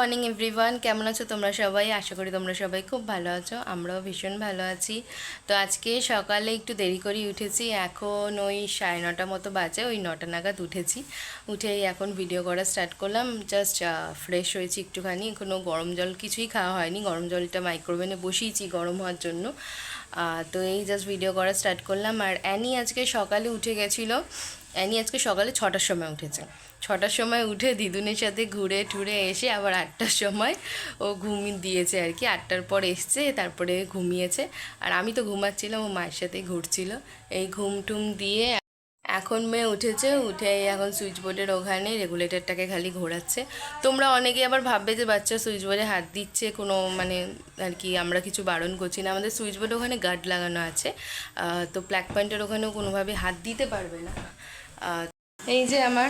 Morning everyone কেমন আছো তোমরা সবাই? আশা করি তোমরা সবাই খুব ভালো আছো। আমরাও ভীষণ ভালো আছি। তো আজকে সকালে একটু দেরি করে উঠেছি। এখন ওই সাড়ে নটা মতো বাজে, ওই নটা নাগাদ উঠেছি। উঠেই এখন ভিডিও করা স্টার্ট করলাম। জাস্ট ফ্রেশ হয়েছি একটুখানি। কোনো গরম জল কিছুই খাওয়া হয়নি। গরম জলটা মাইক্রোওভেনে বসিয়েছি গরম হওয়ার জন্য। তো এই জাস্ট ভিডিও করা স্টার্ট করলাম। আর অ্যানি আজকে সকালে উঠে গেছিল। অ্যানি আজকে সকালে ছটার সময় উঠেছে। ছটার সময় উঠে দিদুনের সাথে ঘুরে টুরে এসে আবার আটটার সময় ও ঘুমিয়ে দিয়েছে আর কি। আটটার পর এসছে, তারপরে ঘুমিয়েছে। আর আমি তো ঘুমাচ্ছিলাম, ও মায়ের সাথে ঘুরছিল। এই ঘুম টুম দিয়ে এখন মেয়ে উঠেছে, উঠে এখন সুইচ বোর্ডের ওখানে রেগুলেটরটাকে খালি ঘোরাচ্ছে। তোমরা অনেকে আবার ভাববে যে বাচ্চা সুইচ বোর্ডে হাত দিচ্ছে, কোনো মানে আর কি আমরা কিছু বারণ করছি না। আমাদের সুইচ বোর্ডে ওখানে গার্ড লাগানো আছে। তো ব্ল্যাক পয়েন্টের ওখানেও কোনোভাবে হাত দিতে পারবে না। এই যে আমার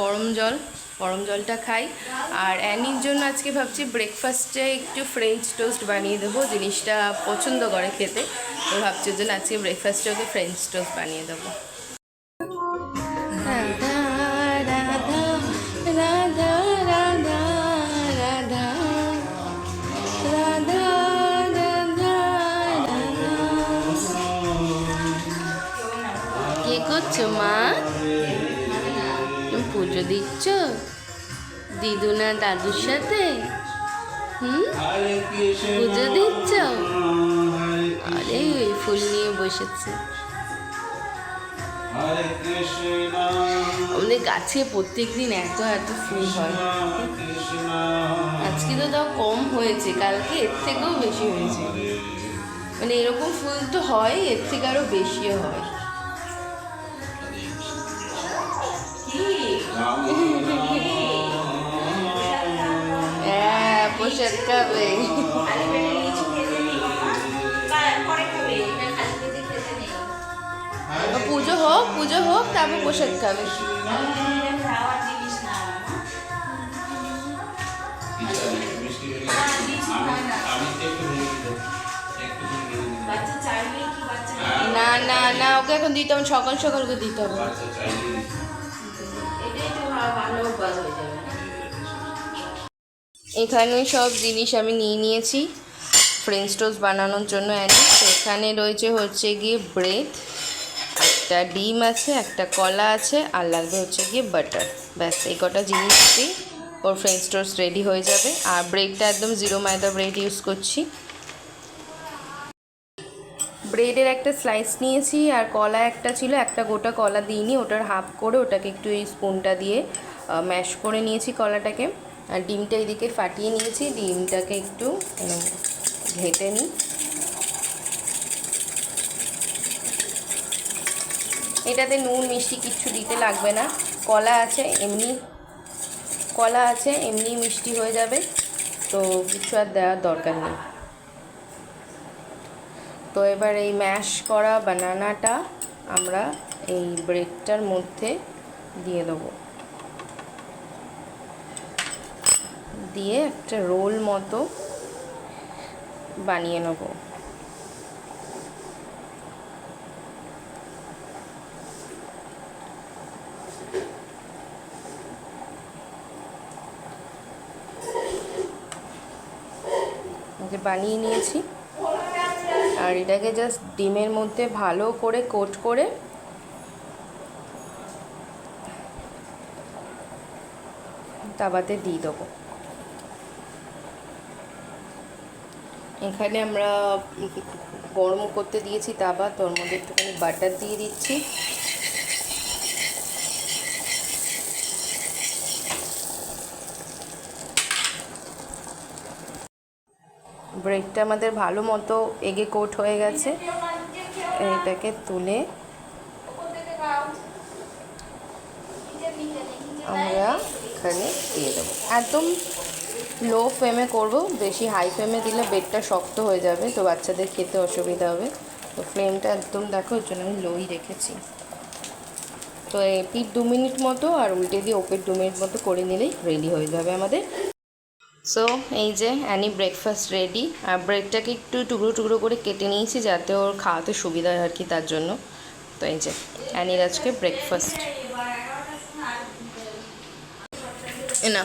গরম জল গরম জলটা খাই। আর অ্যানির জন্য আজকে ভাবছি ব্রেকফাস্টে একটু ফ্রেঞ্চ টোস্ট বানিয়ে দেবো জিনিসটা পছন্দ করে খেতে। তো ভাবছি ওর জন্য আজকে ব্রেকফাস্টে ওকে ফ্রেঞ্চ টোস্ট বানিয়ে দেবো। রাধা রাধা রাধা রাধা রাধা। রাধা রাধা কি করছ মা? পুজো দিচ্ছ? দিদু না দাদুর সাথে? হুম? পুজো দিচ্ছ? আরে ওই ফুল নিয়ে বসেছে। আমাদের গাছে প্রত্যেকদিন এত এত ফুল হয়। আজকে তো তাও কম হয়েছে, কালকে এর থেকেও বেশি হয়েছে। মানে এরকম ফুল তো হয়, এর থেকে আরও বেশিও হয়। হ্যাঁ পোশাক খাবে পুজো হোক পুজো হোক, তারপর পোশাক খাবে। না না না, ওকে এখন দিতে হবে, সকাল সকাল ওকে দিতে হবে এখানে সব জিনিস আমি নিয়ে নিয়েছি। ফ্রেঞ্চ টোস্ট বানানোর জন্য অ্যানি। এখানে রয়েছে হচ্ছে গিয়ে ব্রেড একটা ডিম আছে, একটা কলা আছে, আর লাগবে হচ্ছে গিয়ে বাটার ব্যাস, এই কটা জিনিস ওর ফ্রেঞ্চ টোস্ট রেডি হয়ে যাবে। আর ব্রেডটা একদম জিরো ময়দা ব্রেড ইউজ করছি। ব্রেডের একটা স্লাইস নিয়েছি আর কলা একটা ছিল, একটা গোটা কলা দিইনি, ওটার হাফ করে ওটাকে একটু এই স্পুনটা দিয়ে ম্যাশ করে নিয়েছি কলাটাকে। আর ডিমটা এদিকে ফাটিয়ে নিয়েছি, ডিমটাকে একটু ঘেটে নিই। এটাতে নুন, মিষ্টি কিচ্ছু দিতে লাগবে না। কলা আছে, এমনি, কলা আছে, এমনি মিষ্টি হয়ে যাবে, তো কিছু আর দেওয়ার দরকার নেই। তো এবার এই ম্যাশ করা বানানাটা আমরা এই ব্রেডটার মধ্যে দিয়ে দেবো। দিয়ে একটা রোল মতো বানিয়ে নেব। বানিয়ে নিয়েছি। আর এটাকে জাস্ট ডিমের মধ্যে ভালো করে কোট করে তাবাতে দিয়ে দেবো। এখানে আমরা গরম করতে দিয়েছি তাবা তোর মধ্যে একটুখানি বাটার দিয়ে দিচ্ছি। ব্রেডটা আমাদের ভালো মতো এগে কোট হয়ে গেছে। এটাকে তুলে আমরা এখানে দিয়ে দেবো। একদম লো ফ্লেমে করব, বেশি হাই ফ্লেমে দিলে বেডটা শক্ত হয়ে যাবে, তো বাচ্চাদের খেতে অসুবিধা হবে। তো ফ্লেমটা একদম দেখো ওর জন্য আমি লোই রেখেছি। তো এই পিঠ দু মিনিট মতো আর উল্টে দিয়ে ওপের দু মিনিট মতো করে নিলেই রেডি হয়ে যাবে আমাদের সো এই যে অ্যানি ব্রেকফাস্ট রেডি আর ব্রেডটাকে একটু টুকরো টুকরো করে কেটে নিয়েছি যাতে ওর খাওয়াতে সুবিধা হয় আর কি তার জন্য। তো এই যে অ্যানির আজকে ব্রেকফাস্ট না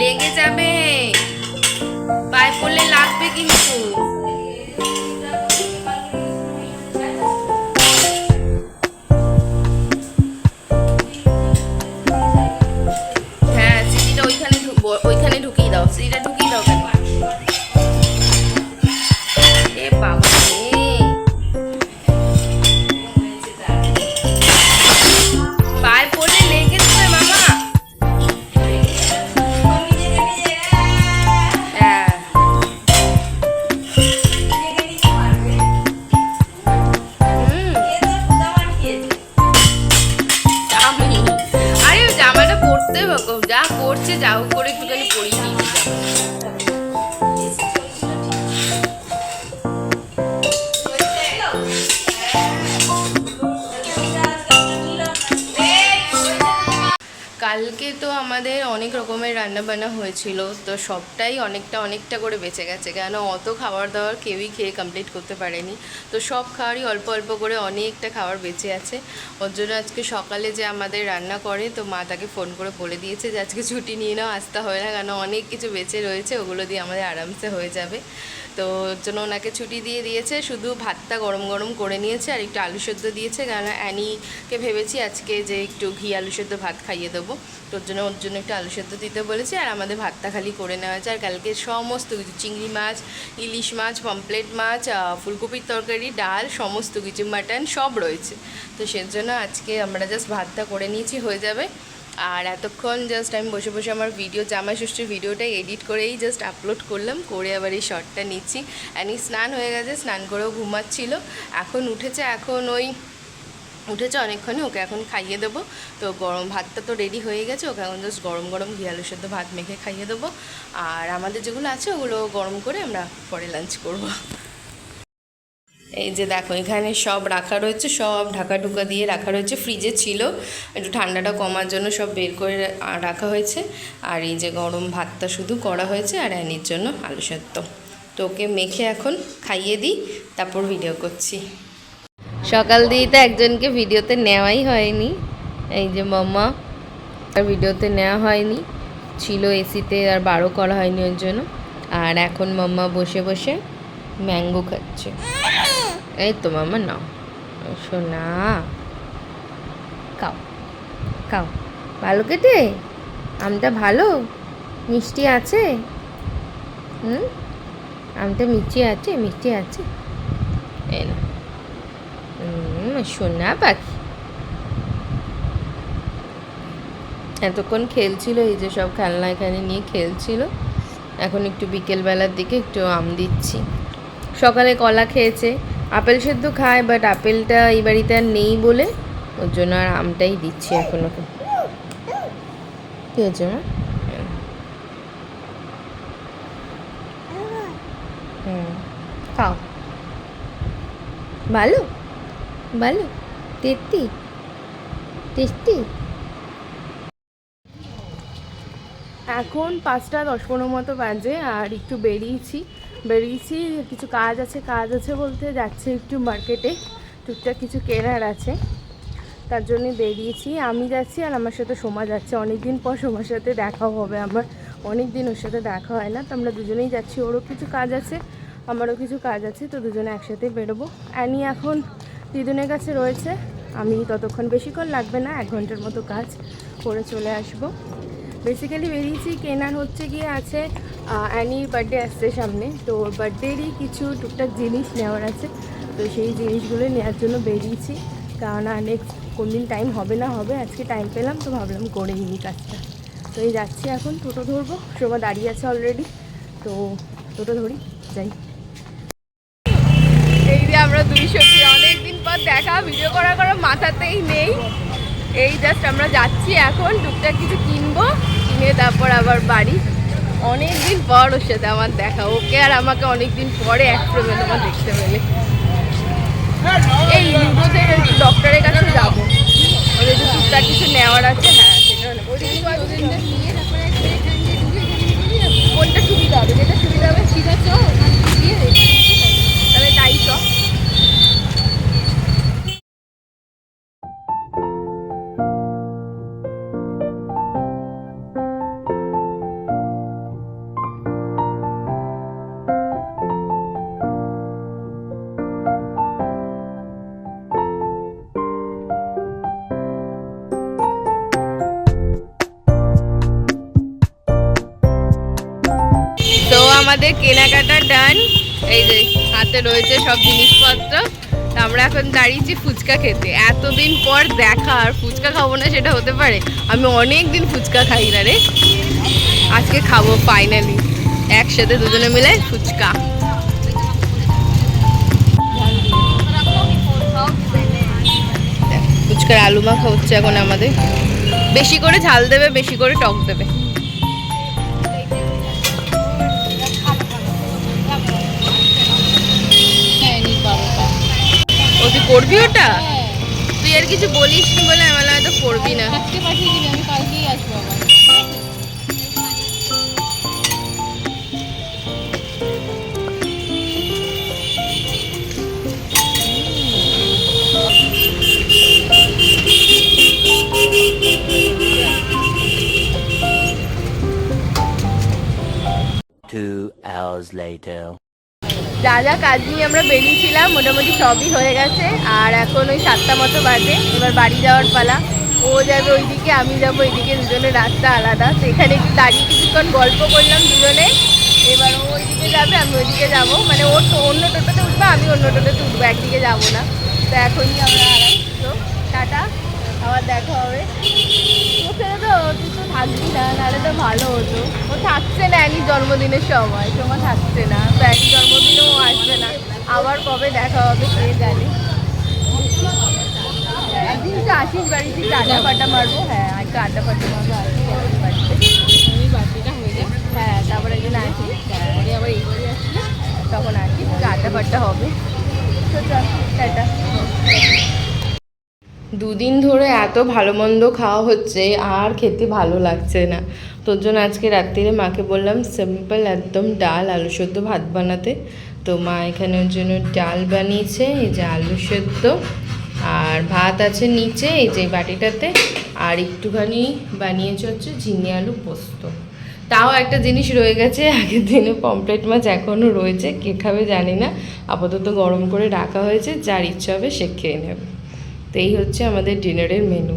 লেগে যাবে। পায়ে পড়লে লাগবে কিন্তু। বান্না হয়েছিল, তো সবটাই অনেকটা অনেকটা করে বেঁচে গেছে। কেন অত খাবার দাবার কেউই খেয়ে কমপ্লিট করতে পারেনি। তো সব খাবারই অল্প অল্প করে অনেকটা খাবার বেঁচে আছে। ওর জন্য আজকে সকালে যে আমাদের রান্না করে, তো মা তাকে ফোন করে বলে দিয়েছে যে, আজকে ছুটি নিয়ে নাও, আসতে হবে না কেন অনেক কিছু বেঁচে রয়েছে, ওগুলো দিয়ে আমাদের আরামসে হয়ে যাবে। তো ওর জন্য ওনাকে ছুটি দিয়ে দিয়েছে, শুধু ভাতটা গরম গরম করে নিয়েছে আর একটু আলু সেদ্ধ দিয়েছে কারণ অ্যানিকে ভেবেছি আজকে যে একটু ঘি আলু সেদ্ধ ভাত খাইয়ে দেবো। তোর জন্য, ওর জন্য একটু আলু সেদ্ধ দিতে বলেছি। আর আমাদের ভাতটা খালি করে নেওয়া হয়েছে। আর কালকে সমস্ত কিছু, চিংড়ি মাছ, ইলিশ মাছ পমপ্লেট মাছ ফুলকপির তরকারি, ডাল, সমস্ত কিছু, মাটন সব রয়েছে। তো সেজন্য আজকে আমরা জাস্ট ভাতটা করে নিয়েছি, হয়ে যাবে। আর এতক্ষণ জাস্ট আমি বসে বসে আমার ভিডিও জামা ষষ্ঠীর ভিডিওটা এডিট করেই জাস্ট আপলোড করলাম, করে আবার এই শর্টটা নিচ্ছি। অ্যানি স্নান হয়ে গেছে, স্নান করেও ঘুমাচ্ছিল। এখন উঠেছে, এখন ওই উঠেছে অনেকক্ষণই ওকে এখন খাইয়ে দেবো। তো গরম ভাতটা তো রেডি হয়ে গেছে, ওকে এখন জাস্ট গরম গরম ঘি আলুর সাথে ভাত মেখে খাইয়ে দেবো। আর আমাদের যেগুলো আছে, ওগুলো গরম করে আমরা পরে লাঞ্চ করব। এই যে দেখো, এখানে সব রাখা রয়েছে, সব ঢাকা ঢুকা দিয়ে রাখা রয়েছে ফ্রিজে ছিল। একটু ঠান্ডাটা কমার জন্য সব বের করে রাখা হয়েছে। আর এই যে গরম ভাতটা শুধু করা হয়েছে, আর অ্যানির জন্য আলু সেদ্ধ। তো ওকে মেখে এখন খাইয়ে দিই, তারপর ভিডিও করছি। সকাল দিয়ে তো একজনকে ভিডিওতে নেওয়াই হয়নি। এই যে মাম্মা আর ভিডিওতে নেওয়া হয়নি। ছিল এসিতে আর বারো করা হয়নি ওর জন্য। আর এখন মাম্মা বসে বসে ম্যাঙ্গো খাচ্ছে। এই তো মাম্মা, নাও। শোনা খাও খাও। ভালো কেটে? আমটা ভালো? মিষ্টি আছে? হুম? আমটা মিষ্টি আছে মিষ্টি আছে। এই না সোনা পাখি। এতক্ষণ খেলছিল, এই যে সব খেলনা এখানে নিয়ে খেলছিল। এখন একটু বিকেলবেলার দিকে একটু আম দিচ্ছি। সকালে কলা খেয়েছে, আপেল সেদ্ধ খায় বাট আপেলটা এই বাড়িতে আর নেই বলে ওর জন্য আর আমটাই দিচ্ছি এখন ওকে। হয়েছে মা? হুম, খাও। ভালো? ভালো? টেস্টি টেস্টি এখন পাঁচটা দশ পনেরো মতো বাজে, আর একটু বেরিয়েছি। বেরিয়েছি, কিছু কাজ আছে কাজ আছে বলতে যাচ্ছে একটু মার্কেটে টুকটাক কিছু কেনার আছে। তার জন্য বেরিয়েছি। আমি যাচ্ছি আর আমার সাথে সোমা যাচ্ছে। অনেক দিন পর সোমার সাথে দেখাও হবে আমার। অনেক দিন ওর সাথে দেখা হয় না। তো আমরা দুজনেই যাচ্ছি। ওরও কিছু কাজ আছে, আমারও কিছু কাজ আছে। তো দুজনে একসাথে বেরোবো। অ্যানি, এখন দিদুনের কাছে রয়েছে। আমি ততক্ষণ বেশিক্ষণ লাগবে না এক ঘণ্টার মতো কাজ করে চলে আসব। বেসিক্যালি বেরিয়েছি কেনার হচ্ছে গিয়ে আছে আহ, অ্যানির বার্থডে আসছে সামনে। তো ওর বার্থডেরই কিছু টুকটাক জিনিস নেওয়ার আছে। তো সেই জিনিসগুলো নেওয়ার জন্য বেরিয়েছি। কারণ নেক্সট কোন দিন টাইম হবে না হবে আজকে টাইম পেলাম তো ভাবলাম করে নিই কাজটা। তো এই যাচ্ছি এখন টোটো ধরবো। শোভা দাঁড়িয়ে আছে অলরেডি তো টোটো ধরি যাই। আমরা দুই পর দেখা ভিডিও করার করার মাথাতেই নেই। এই জাস্ট আমরা যাচ্ছি এখন, টুকটাক কিছু কিনবো, কিনে তারপর আবার বাড়ি। অনেক দিন পর ওর সাথে আমার দেখা। ওকে আর আমাকে অনেক দিন পরে এক প্রমেন আমার দেখতে পেলে। এই ডক্টরের কাছে যাব। ওদের একটু টুকটাক কিছু নেওয়ার আছে হ্যাঁ সেটা কোনটা সুবিধা হবে, যেটা সুবিধা হবে চ তাহলে আমাদের কেনাকাটা ডান। এই যে, হাতে রয়েছে সব জিনিসপত্র। আমরা এখন দাঁড়িয়েছি ফুচকা খেতে। এতদিন পর দেখা, আর ফুচকা খাব না সেটা হতে পারে। আমি অনেক দিন ফুচকা খাই না রে। আজকে খাব ফাইনালি একসাথে দুজনে মিলে ফুচকা। ফুচকার আলু মাখা হচ্ছে এখন আমাদের। বেশি করে ঝাল দেবে, বেশি করে টক দেবে। করবি ওটা? তুই আর কিছু বলিস নি বলে আমার হয়তো করবি না। আজকে পাঠিয়ে দিবি আমি কালকেই আসব আবার। Two hours later. যা যা কাজ নিয়ে আমরা বেরিয়েছিলাম, মোটামুটি সবই হয়ে গেছে। আর এখন ওই সাতটা মতো বাজে, এবার বাড়ি যাওয়ার পালা। ও যাবে ওইদিকে, আমি যাব ওইদিকে দুজনের রাস্তা আলাদা। তো এখানে দাঁড়িয়ে কিছুক্ষণ গল্প করলাম দুজনে। এবার ও ওইদিকে যাবে, আমি ওইদিকে যাব। মানে ও তো অন্য টোটোতে উঠবো, আমি অন্য টোটোতে উঠবো, একদিকে যাব না। তো এখনই আমরা তো টাটা। আবার দেখা হবে। ওকে তো তো থাকবি না নাহলে তো ভালো হতো। ও থাকছে না একই জন্মদিনের সময় তোমার থাকছে না। তো একই জন্মদিনেও আসবে না। আবার কবে দেখা হবে কে জানে। একদিন তো আসিস বাড়িতে একটু আড্ডা ফাড্ডা মারবো। হ্যাঁ একটু আড্ডা ফাড্ডা মারবো আসিস বাড়িতে হয়ে হ্যাঁ তারপরে একদিন আসিস। পরে আবার এই আসলে তখন আসিস আড্ডা ফাড্ডা হবে। তো চল টাটা। দুদিন ধরে এত ভালো মন্দ খাওয়া হচ্ছে, আর খেতে ভালো লাগছে না। তোর জন্য আজকে রাত্রিরে মাকে বললাম, সিম্পল একদম ডাল, আলু সেদ্ধ ভাত বানাতে। তো মা এখানে ওর জন্য ডাল বানিয়েছে, এই যে আলু সেদ্ধ, আর ভাত আছে নিচে, এই যে বাটিটাতে, আর একটুখানি বানিয়েছে হচ্ছে ঝিঙে আলু পোস্ত। তাও একটা জিনিস রয়ে গেছে, আগের দিনে পমপ্লেট মাছ এখনও রয়েছে, কে খাবে জানি না। আপাতত গরম করে রাখা হয়েছে, যার ইচ্ছা হবে সে খেয়ে নেবে। তো এই হচ্ছে আমাদের ডিনারের মেনু।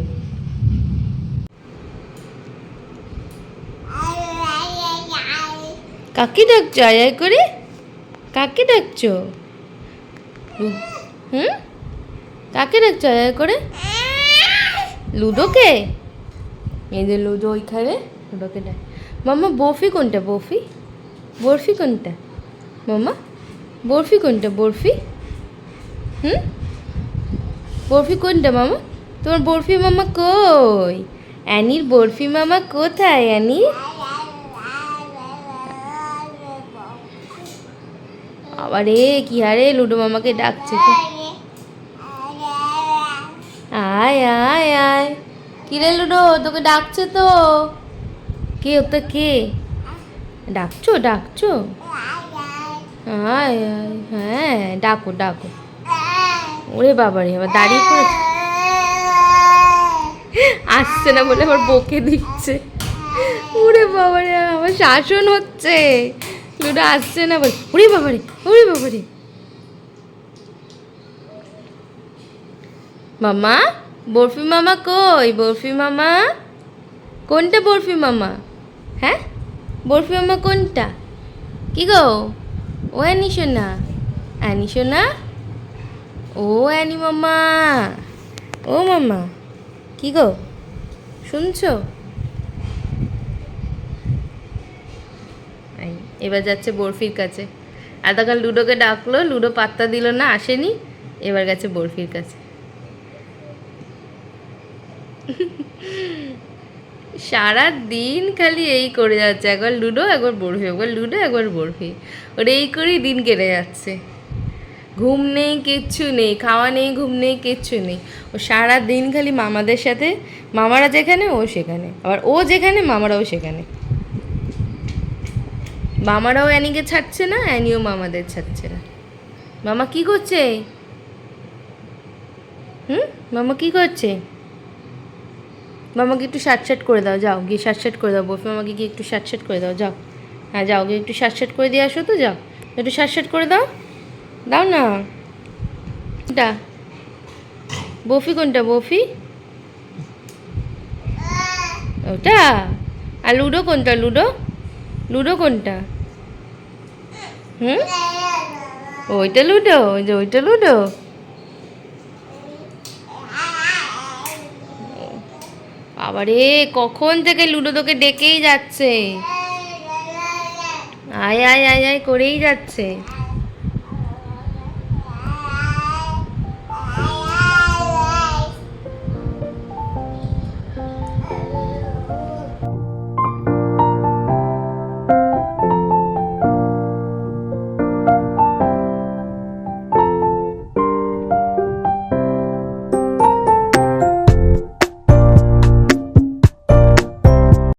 কাকে ডাকছো? আয় আয় করে। কাকে ডাকছো? হুম? কাকে ডাকছো? আয় আয় করে। লুডোকে? এই যে লুডো ওইখানে। লুডোকে ডাক। মামা বরফি কোনটা? বরফি? বরফি কোনটা? মামা বরফি কোনটা? বরফি? হুম? বরফি কোনটা মামা? তোমার বরফি মামা কই? অ্যানির বরফি মামা কোথায়, অ্যানি? আবারে, কি হারে লুডো মামাকে ডাকছে। আয় আয় আয়। কিরে লুডো, তোকে ডাকছে তো। কে, ওটা কে? ডাকছো ডাকছো? আয় আয় হ্যাঁ ডাকো ডাকো। ওরে বাবারে, আবার দাঁড়িয়ে পড়েছে আসছে না বলে আবার বকে দিচ্ছে। ওরে বাবারে, আমার শাসন হচ্ছে। লুডো আসছে না বলে। ওরে বাবারে ওরে বাবারে। মামা, বরফি মামা কই? বরফি মামা? কোনটা বরফি মামা? হ্যাঁ? বরফি মামা কোনটা? কি গো? ও অ্যানি সোনা অ্যানি সোনা ও অ্যানি মামা ও মামা কি গো? শুনছো? এবার যাচ্ছে বরফির কাছে। এতক্ষণ লুডোকে ডাকলো, লুডো পাত্তা দিল না, আসেনি, এবার গেছে বরফির কাছে। সারা দিন খালি এই করে যাচ্ছে, একবার লুডো, একবার বরফি, একবার লুডো, একবার বরফি। ওর এই করেই দিন কেটে যাচ্ছে। ঘুম নেই, কিচ্ছু নেই, খাওয়া নেই, ঘুম নেই, কিচ্ছু নেই। ও সারা দিন খালি মামাদের সাথে, মামারা যেখানে, ও সেখানে। আবার ও যেখানে, মামারাও সেখানে। মামারাও অ্যানিকে ছাড়ছে না, অ্যানিও মামাদের ছাড়ছে না। মামা কি করছে? হুম? মামা কি করছে? মামাকে একটু শার্ট করে দাও, যাও, গিয়ে শার্ট করে দাও, বফি মামাকে গিয়ে একটু শার্ট করে দাও, যাও। হ্যাঁ যাও, গিয়ে একটু শার্ট করে দিয়ে আসো তো, যাও। একটু শার্ট করে দাও। দাও না। কোনটা বফি কোনটা, বফি? ওটা? আর লুডো কোনটা, লুডো? লুডো কোনটা? হুম? ওইটা লুডো, ওই যে ওইটা লুডো। বাবারে কখন থেকে লুডো তোকে ডেকেই যাচ্ছে? আয় আয় আয় আয়, করেই যাচ্ছে।